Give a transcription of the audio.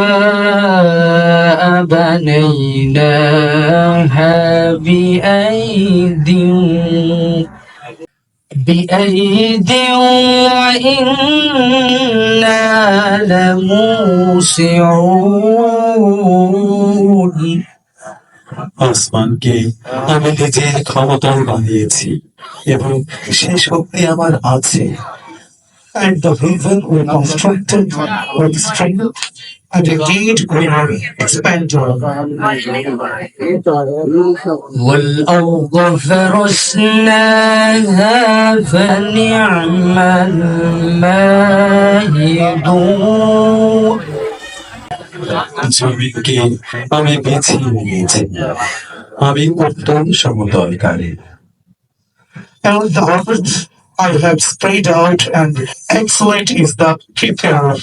والسماء بنيناها بأيد بأيد وإنا لموسعون আসমানকে আমি নিজের ক্ষমতায় বানিয়েছি এবং সে শক্তি আমার আছে and the heaven we constructed with strength, and indeed we are expanded. والأرض فرشناها فنعم الماهدون জমিকে আমি বেছে নিয়েছি আমি উত্তম সমতলকারী And the heavens I have spread out, and excellent is the preparer.